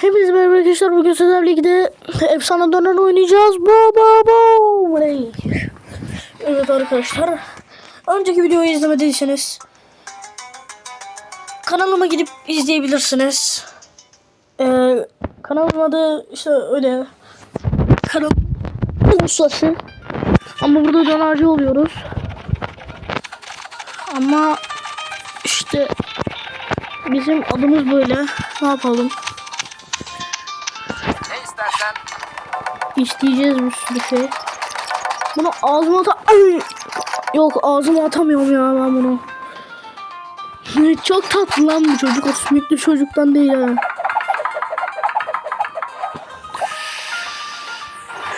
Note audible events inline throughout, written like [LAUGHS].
Hepinize merhaba arkadaşlar. Bugün sizlerle birlikte efsane dönen oynayacağız. Bo bo bo. Evet arkadaşlar. Önceki videoyu izlemediyseniz kanalıma gidip izleyebilirsiniz. Ee, kanalın adı işte öyle. Kanal ustası. Ama burada dönerci oluyoruz. Ama işte bizim adımız böyle. Ne yapalım? İstersen İsteyeceğiz bir sürü şey. Bunu ağzıma ata... Ay! Yok ağzıma atamıyorum ya ben bunu. Çok tatlı lan bu çocuk. O sümüklü çocuktan değil ha.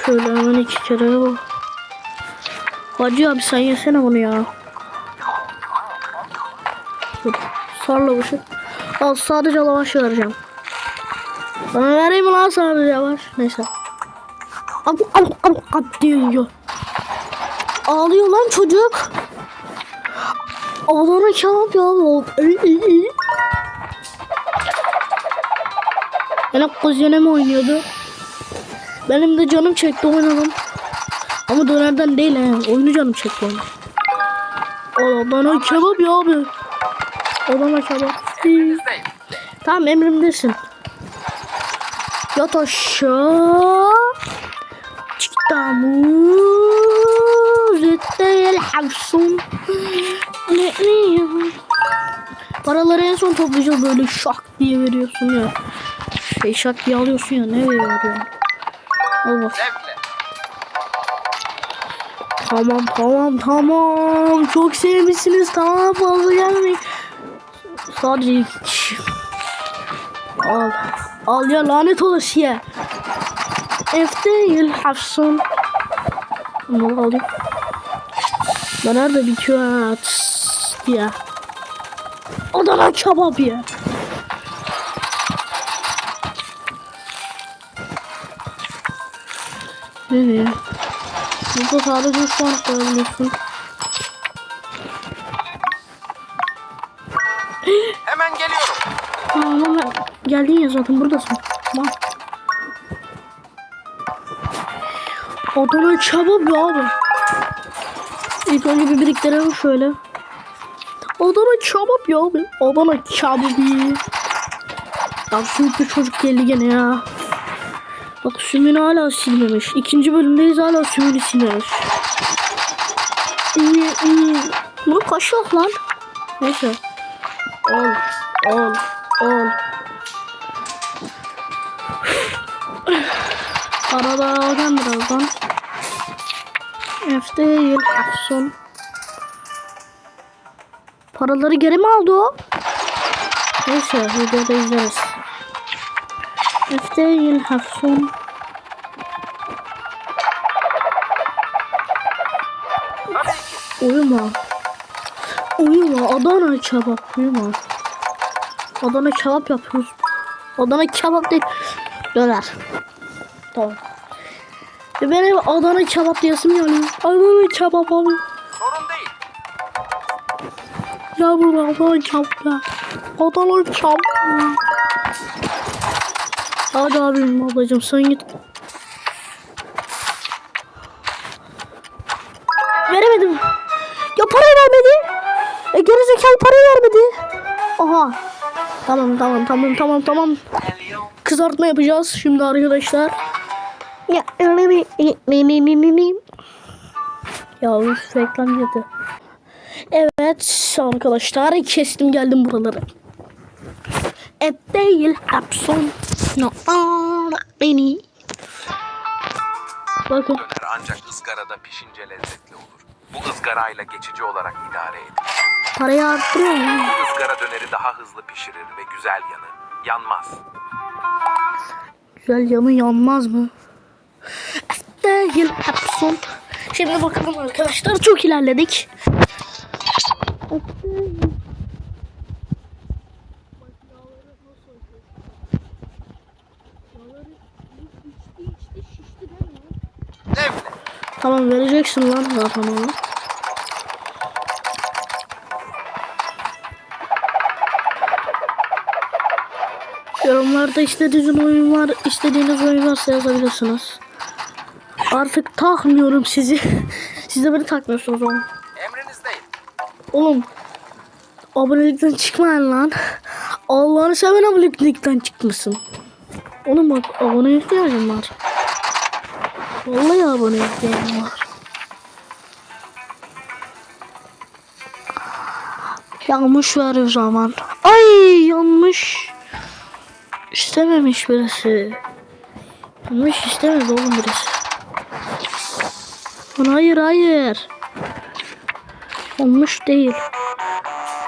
Şöyle hemen iki kere bu. Hacı abi sen yesene bunu ya. Dur. Sar lavaşı. Al sadece lavaş vereceğim. Bana vereyim mi lan sadece lavaş? Neyse. Ab ab ab ab diyor. Ağlıyor lan çocuk. Ağlana kebap ya. Ey. Yine kuzenim oynuyordu. Benim de canım çekti oynadım. Ama dönerden değil he. Oyunu canım çekti onu. Adana kebap ya abi. Adana kebap. Tamam emrimdesin. Yat aşağı. Çıktamuz ettel hafsun. Ne ne ya? Paraları en son toplayacağız böyle şak diye veriyorsun ya. Şey şak diye alıyorsun ya ne veriyor ya? Al bak. Zevkle. Tamam tamam tamam. Çok sevmişsiniz tamam fazla gelmeyin. Sadece iki kişi. Al. Al ya lanet olası ya. F değil Hafsun. Bunu alayım. Ben nerede bitiyor ha? Tıs diye. Adana kebap ya. Ne diyor? Burada sadece 3 puan koyabiliyorsun. Hemen geliyorum. Tamam ben geldin ya zaten buradasın. Tamam. Adana kebap ya abi. İlk önce bir biriktirelim şöyle. Adana kebap ya abi. Adana kebabı. Bak sürekli çocuk geldi gene ya. Bak sümünü hala silmemiş. İkinci bölümdeyiz hala sümünü silmemiş. Kaç yok lan? Neyse. Ol. Ol. Ol. Arada alacağım birazdan. Değil. Son. Paraları geri mi aldı o? Neyse videoda izleriz. Tabii ki. Uyuma. Uyuma. Adana kebap. Uyuma. Adana kebap yapıyoruz. Adana kebap değil. Döner. Tamam. E benim Adana kebap diyesim yani. Adana kebap abi. Sorun değil. Ya bu Adana kebap ya. Adana kebap. Hadi abim ablacım sen git. Veremedim. Ya parayı vermedi. E gerizekalı parayı vermedi. Aha. Tamam tamam tamam tamam tamam. Kızartma yapacağız şimdi arkadaşlar. Ya öyle bir mi mi mi mi mi. Ya üf, reklam girdi. Evet arkadaşlar kestim geldim buralara. Et değil hapson. No, beni. Bakın Döner ancak ızgarada pişince lezzetli olur. Bu ızgarayla geçici olarak idare edilir. parayı arttırıyor mu? Bu ızgara döneri daha hızlı pişirir ve güzel yanı. Yanmaz. Güzel yanı yanmaz mı? Değil hapson. Şimdi bakalım arkadaşlar çok ilerledik. Tamam vereceksin lan zaten onu. Yorumlar yorumlarda istediğiniz oyun var, istediğiniz oyun varsa yazabilirsiniz. Artık takmıyorum sizi. [LAUGHS] Siz de beni takmıyorsunuz oğlum. Emrinizdeyim. Oğlum abonelikten çıkmayın lan. Allah'ını seven abonelikten çıkmasın. Oğlum bak abone ihtiyacım var. Vallahi abone ihtiyacım var. Yanlış ver o zaman. Ay yanlış. İstememiş birisi. Yanlış istemedi oğlum birisi. Lan hayır hayır. Yanlış değil.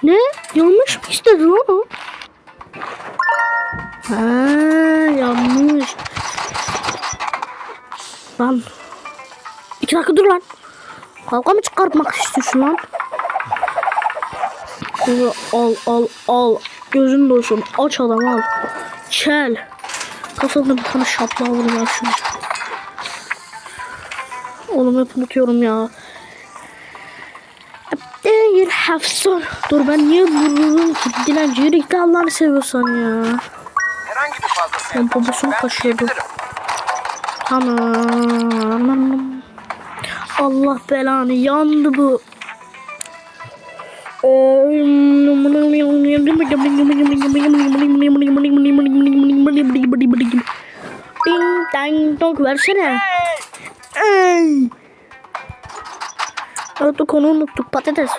Ne? Yanlış mı istedi lan o? Ha, yanlış. Lan. İki dakika dur lan. Kavga mı çıkartmak istiyorsun lan? Al al al. Gözün doysun. Aç adam al. Çel. Kafamda bir tane şapla ya şunu. Oğlum hep unutuyorum ya. Değil Hafson. Dur ben niye vururum ki? Dilenci git Allah'ını seviyorsan ya. Herhangi bir fazlası Ben babasını kaşıyordum. Tamam. Allah belanı yandı bu. Ding dang dong versene. Unuttuk onu unuttuk patates.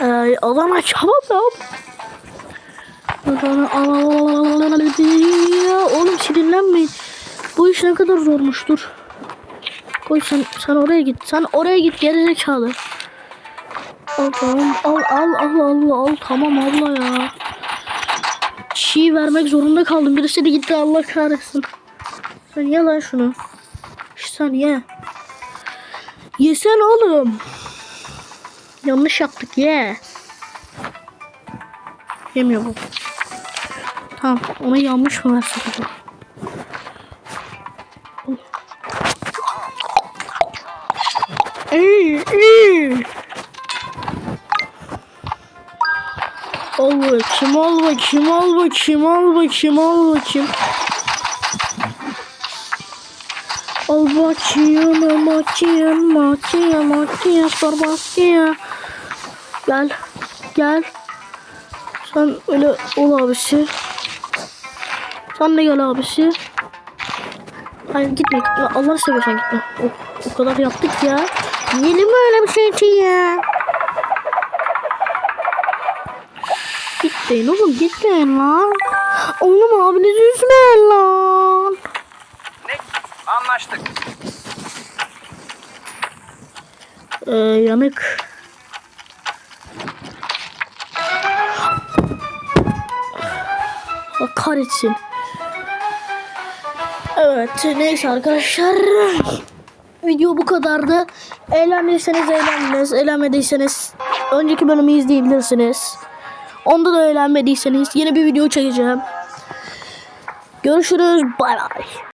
Ey Adana kebap yap. Adana Oğlum sinirlenmeyin. Bu iş ne kadar zormuştur. Koy sen, sen oraya git. Sen oraya git gerizekalı. Al tamam. Al al al al al. Tamam abla ya. Çiğ vermek zorunda kaldım. Birisi de gitti Allah kahretsin. Sen ye lan şunu. Sen ye. Yesen oğlum. Yanlış yaptık ye. Yemiyor bu. Tamam ona yanlış mı acaba? İyi iyi. Al bakayım al bakayım al bakayım al bakayım al bakayım. Al bakayım bakayım bakayım bakayım sor bakayım. Gel gel. Sen öyle ol abisi. Sen de gel abisi. Hayır gitme gitme. Allah'ını seversen gitme. Oh, o kadar yaptık ya. Yiyelim mi öyle bir şey için ya? Gitmeyin oğlum gitmeyin lan. Oğlum abinizi üzmeyin lan. Anlaştık. Ee, yanık. Allah kahretsin. Evet neyse arkadaşlar. Video bu kadardı. Eğlendiyseniz eğlendiniz. Eğlenmediyseniz önceki bölümü izleyebilirsiniz. Onda da eğlenmediyseniz yeni bir video çekeceğim. Görüşürüz. Bay bay.